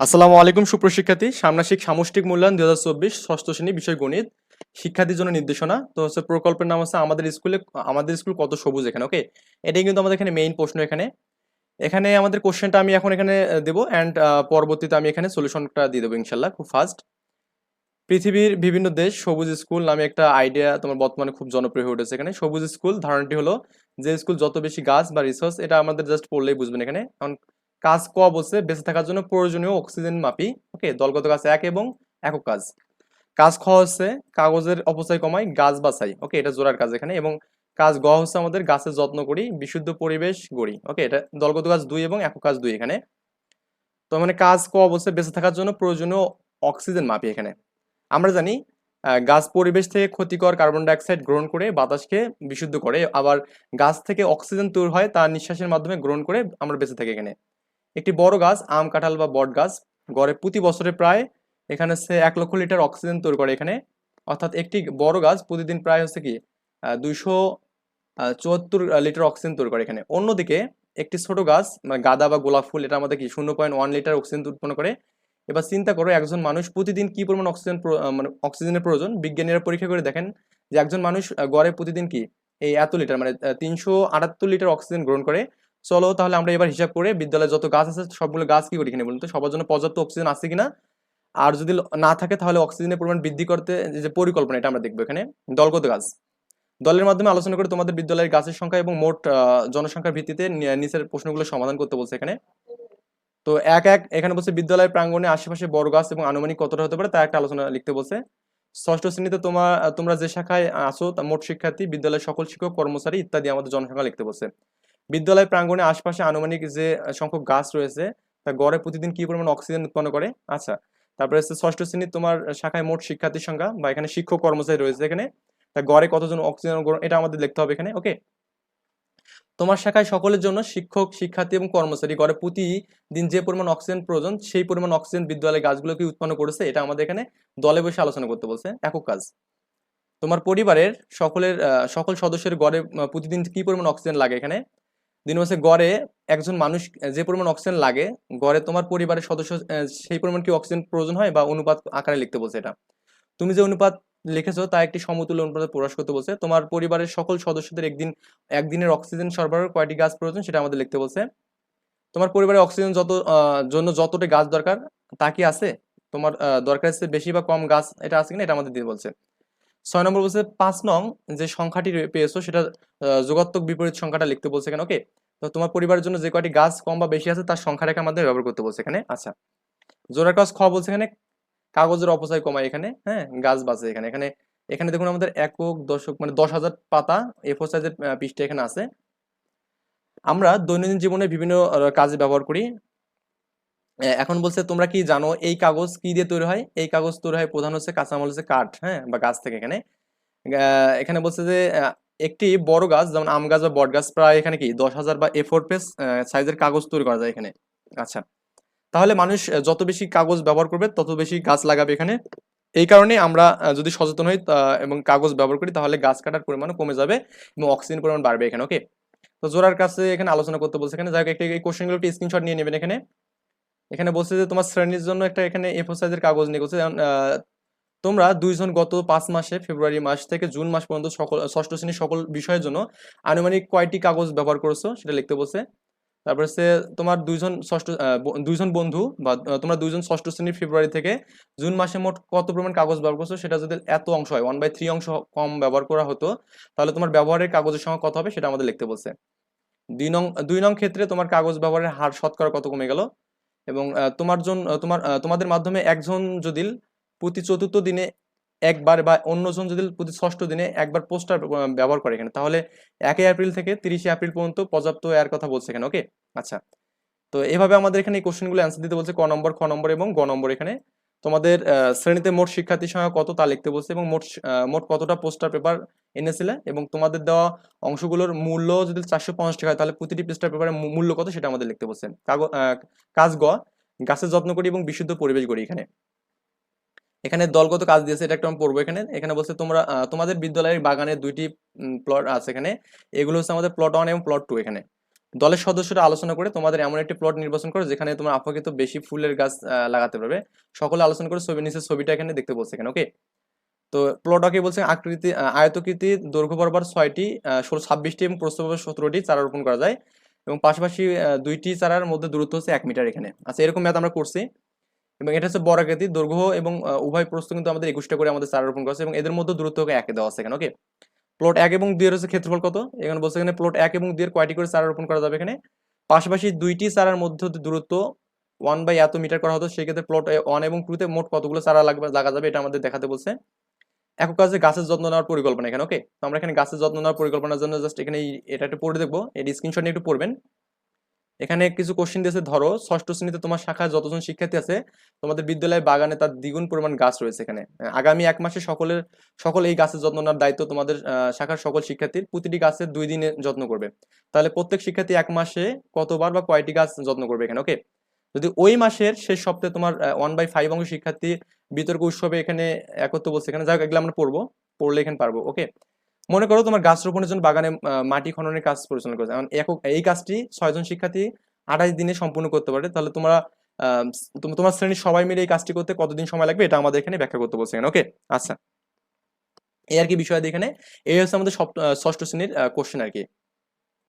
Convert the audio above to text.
আসসালামু আলাইকুম সুপ্রশিক্ষার্থী সামনাসিক সামষ্টিক মূল্যায়ন দুই হাজার চব্বিশ ষষ্ঠ শ্রেণি বিষয় গণিত শিক্ষার্থীর জন্য নির্দেশনা। তো হচ্ছে প্রকল্পের নাম হচ্ছে আমাদের স্কুলে, আমাদের স্কুল কত সবুজ এখানে, ওকে? এটাই কিন্তু আমাদের এখানে মেইন প্রশ্ন এখানে। এখানে আমাদের কোশ্চেনটা আমি এখন এখানে দেবো অ্যান্ড পরবর্তীতে আমি এখানে সলিউশনটা দিয়ে দেবো ইনশাল্লাহ খুব ফাস্ট পৃথিবীর বিভিন্ন দেশ সবুজ স্কুল নামে একটা আইডিয়া তোমার বর্তমানে খুব জনপ্রিয় হয়ে উঠেছে এখানে। সবুজ স্কুল, ধারণাটি হলো যে স্কুল যত বেশি গাছ বা রিসোর্স এটা আমাদের জাস্ট পড়লেই বুঝবেন এখানে কাজ ক বলছে বেঁচে থাকার জন্য প্রয়োজনীয় অক্সিজেন মাপি। ওকে, দলগত কাজ এক এবং একক কাজ। কাজ খ হচ্ছে কাগজের অপচয় কমাই, গাছ বাছাই। ওকে, এটা জোড়ার কাজ এখানে এবং কাজ গ হচ্ছে আমাদের গাছের যত্ন করি, বিশুদ্ধ পরিবেশ গড়ি। ওকে, এটা দলগত কাজ দুই এবং একক কাজ দুই এখানে। তো মানে কাজ ক বলছে বেঁচে থাকার জন্য প্রয়োজনীয় অক্সিজেন মাপি এখানে। আমরা জানি গাছ পরিবেশ থেকে ক্ষতিকর কার্বন ডাইঅক্সাইড গ্রহণ করে বাতাসকে বিশুদ্ধ করে। আবার গাছ থেকে অক্সিজেন তৈরি হয়, তার নিঃশ্বাসের মাধ্যমে গ্রহণ করে আমরা বেঁচে থাকি এখানে। একটি বড় গাছ, আম, কাঁঠাল বা বট গাছ, গড়ে প্রতি বছরে প্রায় এখানে হচ্ছে এক লক্ষ লিটার অক্সিজেন তৈরি করে এখানে। অর্থাৎ একটি বড় গাছ প্রতিদিন প্রায় হচ্ছে কি দুইশো চুয়াত্তর লিটার অক্সিজেন তৈরি করে এখানে। অন্যদিকে একটি ছোট গাছ মানে গাঁদা বা গোলাপ ফুল, এটা আমাদের কি শূন্য পয়েন্ট ওয়ান লিটার অক্সিজেন উৎপন্ন করে। এবার চিন্তা করো একজন মানুষ প্রতিদিন কি পরিমাণ অক্সিজেন মানে অক্সিজেনের প্রয়োজন? বিজ্ঞানীরা পরীক্ষা করে দেখেন যে একজন মানুষ গড়ে প্রতিদিন কি, এই এত লিটার মানে তিনশো আটাত্তর লিটার অক্সিজেন গ্রহণ করে। চলো তাহলে আমরা এবার হিসাব করে বিদ্যালয়ে যত গাছ আছে, সবগুলো গাছ কি করি কিনা বলুন তো? সবার জন্য পর্যাপ্ত অক্সিজেন আছে কিনা? আর যদি না থাকে তাহলে অক্সিজেনের পরিমাণ বৃদ্ধি করতে যে- পরিকল্পনা, এটা আমরা দেখব এখানে। দলগত গাছ। দলের মাধ্যমে আলোচনা করে তোমাদের বিদ্যালয়ের গাছের সংখ্যা এবং মোট জনসংখ্যার ভিত্তিতে নিচের প্রশ্নগুলো সমাধান করতে বলছে এখানে। তো এক এক এখানে বলছে, বিদ্যালয়ের প্রাঙ্গণে আশেপাশে বড় গাছ এবং আনুমানিক কতটা হতে পারে? তা একটা আলোচনা লিখতে বলছে। ষষ্ঠ শ্রেণীতে তোমার তোমরা যে শাখায় আসো মোট শিক্ষার্থী, বিদ্যালয়ের সকল শিক্ষক, কর্মচারী ইত্যাদি আমাদের জনসংখ্যা লিখতে বলছে। বিদ্যালয় প্রাঙ্গণে আশপাশে আনুমানিক যে সংখ্যক গাছ রয়েছে, তা গড়ে প্রতিদিন কি পরিমাণ অক্সিজেন উৎপন্ন করে? আচ্ছা তারপরে হচ্ছে ষষ্ঠ শ্রেণির তোমার শাখায় মোট শিক্ষার্থীর সংখ্যা বা এখানে শিক্ষক কর্মচারী রয়েছে এখানে, তা গড়ে কতজন অক্সিজেন এটা আমাদের লিখতে হবে এখানে ওকে তোমার শাখায় সকলের জন্য শিক্ষক, শিক্ষার্থী এবং কর্মচারী গড়ে প্রতিদিন যে পরিমাণ অক্সিজেন প্রয়োজন, সেই পরিমাণ অক্সিজেন বিদ্যালয়ের গাছগুলোকে উৎপন্ন করেছে, এটা আমাদের এখানে দলে বসে আলোচনা করতে বলছে, একক কাজ। তোমার পরিবারের সকলের সকল সদস্যের গড়ে প্রতিদিন কি পরিমাণ অক্সিজেন লাগে এখানে? দিন হচ্ছে গড়ে একজন মানুষ, যে পরিমাণ অক্সিজেন লাগে, গড়ে তোমার পরিবারের সদস্য সেই পরিমাণ কি অক্সিজেন প্রয়োজন হয় বা অনুপাত আকারে লিখতে বলছে এটা। তুমি যে অনুপাত লিখেছো তা একটি সমতুল্য অনুপাতে প্রকাশ করতে বলছে। তোমার পরিবারের সকল সদস্যদের একদিন, একদিনের অক্সিজেন সরবরাহ কয়টি গাছ প্রয়োজন সেটা আমাদের লিখতে বলছে। তোমার পরিবারে অক্সিজেন যত জন্য যতটা গাছ দরকার তা কি আছে? তোমার দরকার আছে বেশি বা কম গাছ এটা আছে কিনা এটা আমাদের দিয়ে বলছে। ছয় নম্বর বলছে, পাঁচ নং যে সংখ্যাটি পেয়েছ সেটা যোগাত্মক বিপরীত সংখ্যাটা লিখতে বলছে এখানে ওকে তো তোমার পরিবারের জন্য যে কয়টি গাছ কম বা বেশি আছে তার সংখ্যা সংখ্যাটাকে আমাদের ব্যবহার করতে বলছে এখানে আচ্ছা। জোড়ার কাজ খ বলছে এখানে, কাগজের অপচয় কমায় এখানে হ্যাঁ গাছ বাঁচে এখানে। এখানে এখানে দেখুন আমাদের একক, দশক মানে দশ হাজার পাতা এ ফোর সাইজের পৃষ্ঠা এখানে আছে। আমরা দৈনন্দিন জীবনে বিভিন্ন কাজে ব্যবহার করি। এখন বলছে, তোমরা কি জানো এই কাগজ কি দিয়ে তৈরি হয়? এই কাগজ তৈরি হয় প্রধান হচ্ছে কাঁচামাল হচ্ছে কাঠ হ্যাঁ বা গাছ থেকে এখানে। এখানে বলছে যে একটি বড় গাছ, যেমন আম গাছ বা বট গাছ, প্রায় এখানে কি দশ হাজার বা এ ফোর পেজ সাইজের কাগজ তৈরি করা যায় এখানে। আচ্ছা তাহলে মানুষ যত বেশি কাগজ ব্যবহার করবে, তত বেশি গাছ লাগাবে এখানে। এই কারণে আমরা যদি সচেতন হই এবং কাগজ ব্যবহার করি, তাহলে গাছ কাটার পরিমাণও কমে যাবে এবং অক্সিজেন পরিমাণ বাড়বে এখানে, ওকে? তো জোরার কাছে এখানে আলোচনা করতে বলছে এখানে। যাই হোক একটা এই কোশ্চেনগুলো একটি স্ক্রিনশট নিয়ে নেবেন এখানে। এখানে বলছে যে তোমার শ্রেণির জন্য একটা এখানে এ ফোর সাইজের কাগজ নিয়ে আহ, তোমরা দুইজন গত পাঁচ মাসে ফেব্রুয়ারি মাস থেকে জুন মাস পর্যন্ত সকল ষষ্ঠ শ্রেণির সকল বিষয়ের জন্য আনুমানিক কয়টি কাগজ ব্যবহার করেছ? সেটা লিখতে বলছে। তারপর হচ্ছে তোমার দুইজন ষষ্ঠ দুইজন বন্ধু বা তোমরা দুইজন ষষ্ঠ শ্রেণির ফেব্রুয়ারি থেকে জুন মাসে মোট কত পরিমাণ কাগজ ব্যবহার করছ? সেটা যদি এত অংশ হয় ওয়ান বাই থ্রি অংশ কম ব্যবহার করা হতো তাহলে তোমার ব্যবহারের কাগজের সঙ্গে কত হবে? সেটা আমাদের লিখতে বলছে। দুই নং দুই নং ক্ষেত্রে তোমার কাগজ ব্যবহারের হার শতকরা কত কমে গেল? এবং তোমার জন তোমার তোমাদের মাধ্যমে একজন যদি প্রতি চতুর্থ দিনে একবার বা অন্যজন যদি প্রতি ষষ্ঠ দিনে একবার পোস্টার ব্যবহার করে এখানে, তাহলে একই এপ্রিল থেকে তিরিশে এপ্রিল পর্যন্ত পর্যাপ্ত এর কথা বলছে এখানে ওকে আচ্ছা। তো এভাবে আমাদের এখানে এই কোশ্চেনগুলো অ্যান্সার দিতে বলছে ক নম্বর, খ নম্বর এবং গ নম্বর এখানে। তোমাদের শ্রেণীতে মোট শিক্ষার্থীর সংখ্যা কত তা লিখতে বলছে এবং মোট মোট কতটা পোস্টার পেপার এনেছিলে এবং তোমাদের দেওয়া অংশগুলোর মূল্য যদি চারশো পঞ্চাশ টাকা হয়, তাহলে প্রতিটি পোস্টার পেপারের মূল্য কত সেটা আমাদের লিখতে বলছে কাজ গ, গাছের যত্ন করি এবং বিশুদ্ধ পরিবেশ করি এখানে। এখানে দলগত কাজ দিয়েছে, এটা একটা আমি পড়ব এখানে। এখানে বলছে তোমরা তোমাদের বিদ্যালয়ের বাগানের দুইটি প্লট আছে এখানে। এগুলো হচ্ছে আমাদের প্লট ওয়ান এবং প্লট টু এখানে। দলের সদস্যরা আলোচনা করে তোমাদের এমন একটি প্লট নির্বাচন করো যেখানে তোমার আপাকৃত বেশি ফুলের গাছ লাগাতে পারবে। সকলে আলোচনা করে ছবি নিচে ছবিটা এখানে দেখতে বলছে এখানে ওকে তো প্লটকে বলছে আকৃতি আয়তকৃতি, দৈর্ঘ্য বরাবর ছয়টি ষোলো, ছাব্বিশটি এবং প্রস্থ বরাবর সতেরোটি চারা রোপণ করা যায়। এবং পাশাপাশি দুইটি চারার মধ্যে দূরত্ব হচ্ছে এক মিটার এখানে। আচ্ছা এরকম ম্যাথ আমরা করছি। এবং এটা হচ্ছে বড় আকৃতি, দৈর্ঘ্য এবং উভয় প্রস্থ কিন্তু আমাদের একুশটা করে আমাদের চারা রোপণ করা এবং এদের মধ্যে দূরত্ব একে দেওয়া আছে এখানে ওকে প্লট এক এবং দুইয়ের হচ্ছে ক্ষেত্রফল কত? এখানে বলছে এখানে প্লট এক এবং দুইয়ের কয়টি করে চারা রোপণ করা যাবে এখানে? পাশাপাশি দুইটি চারার মধ্যে দূরত্ব ওয়ান বাই এত মিটার করা হতো, সেক্ষেত্রে প্লট ওয়ান এবং টুতে মোট কতগুলো চারা লাগবে, লাগা যাবে এটা আমাদের দেখাতে বলছে। এক কাজে গাছের যত্ন নেওয়ার পরিকল্পনা এখানে ওকে তো আমরা এখানে গাছের যত্ন নেওয়ার পরিকল্পনার জন্য জাস্ট এখানে এটা একটু পড়ে দেখব এই স্ক্রিনশট নিয়ে একটু পড়বেন। এখানে কিছু কোশ্চেন দিয়েছে, ধরো, ষষ্ঠ শ্রেণীতে তোমার শাখায় যতজন শিক্ষার্থী আছে, তোমাদের বিদ্যালয়ে বাগানে তার দ্বিগুণ পরিমাণ গাছ রয়েছে এখানে। আগামী এক মাসে সকলের, সকল এই গাছের যত্ন নেওয়ার দায়িত্ব তোমাদের শাখার সকল শিক্ষার্থীর। প্রতিটি গাছের দুই দিনে যত্ন করবে। তাহলে প্রত্যেক শিক্ষার্থী এক মাসে কতবার বা কয়টি গাছ যত্ন করবে এখানে? ওকে যদি ওই মাসের শেষ সপ্তাহে তোমার ওয়ান বাই ফাইভ অংশ শিক্ষার্থী বিতর্ক উৎসবে এখানে একত্র বলছে এখানে যাক এগুলো আমরা পড়ব, পড়লে এখানে পারব। ওকে মনে করো তোমার গাছ রোপণের জন্য বাগানে মাটি খননের কাজ পরিচালনা করেছে। এই কাজটি ছয়জন শিক্ষার্থী আঠাশ দিনে সম্পূর্ণ করতে পারে তাহলে তোমরা তোমার শ্রেণির সবাই মিলে এই কাজটি করতে কতদিন সময় লাগবে এটা আমাদের এখানে ব্যাখ্যা করতে বলছে ওকে আচ্ছা। এই আর কি বিষয় এখানে, এই হচ্ছে আমাদের ষষ্ঠ শ্রেণির কোশ্চেন আর কি।